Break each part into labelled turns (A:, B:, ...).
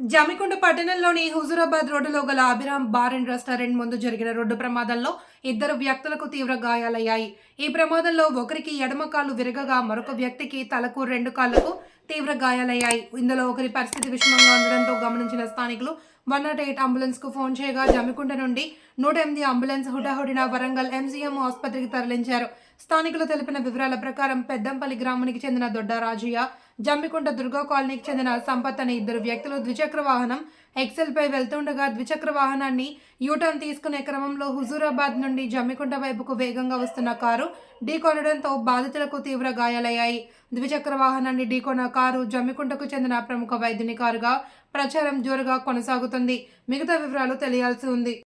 A: జమికొండ పట్టణంలోని హుజురాబాద్ రోడ్డులో గల అభిరామ్ బార్ అండ్ రెస్టారెంట్ ముందు జరిగిన రోడ్డు ప్రమాదంలో ఇద్దరు వ్యక్తులకు తీవ్ర గాయాలయ్యాయి. ఈ ప్రమాదంలో ఒకరికి ఎడమ కాలు విరగగా మరొక వ్యక్తికి తలకు రెండు కాళ్ళకు తీవ్ర గాయాలయ్యాయి. ఇందులో ఒకరి పరిస్థితి విషమంగా ఉండడంతో గమనించిన స్థానికులు వన్ నాట్ ఎయిట్ అంబులెన్స్కు ఫోన్ చేయగా జమికుంట నుండి నూట ఎనిమిది అంబులెన్స్ హుటాహుడిన వరంగల్ ఎంజీఎం ఆసుపత్రికి తరలించారు. స్థానికులు తెలిపిన వివరాల ప్రకారం పెద్దంపల్లి గ్రామానికి చెందిన దొడ్డ రాజయ్య జమ్మికుంట దుర్గా కాలనీకి చెందిన సంపత్ అనే ఇద్దరు వ్యక్తులు ద్విచక్ర వాహనం ఎక్సెల్ పై వెళ్తుండగా ద్విచక్ర వాహనాన్ని యూటర్న్ తీసుకునే క్రమంలో హుజూరాబాద్ నుండి జమ్మికుంట వైపుకు వేగంగా వస్తున్న కారు ఢీకొనడంతో బాధితులకు తీవ్ర గాయాలయ్యాయి. ద్విచక్ర వాహనాన్ని ఢీకొన్న కారు జమ్మికుంటకు చెందిన ప్రముఖ వైద్యుని కారుగా ప్రచారం జోరుగా కొనసాగుతుంది. మిగతా వివరాలు తెలియాల్సి ఉంది.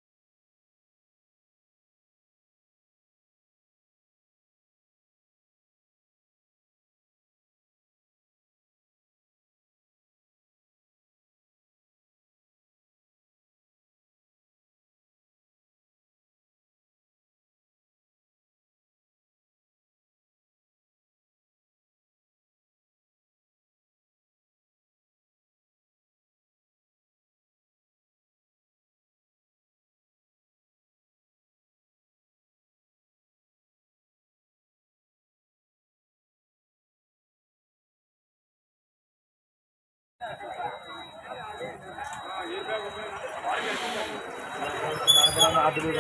B: हाँ, आदमी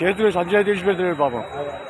B: 제주도에
C: 잔지야 되시면 들 봐봐.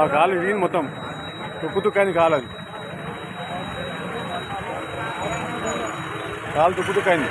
B: ఆ కాలు వీని మొత్తం. తుక్కు తుక్కని కాలు అది. కాలు తుక్కు తుక్కైంది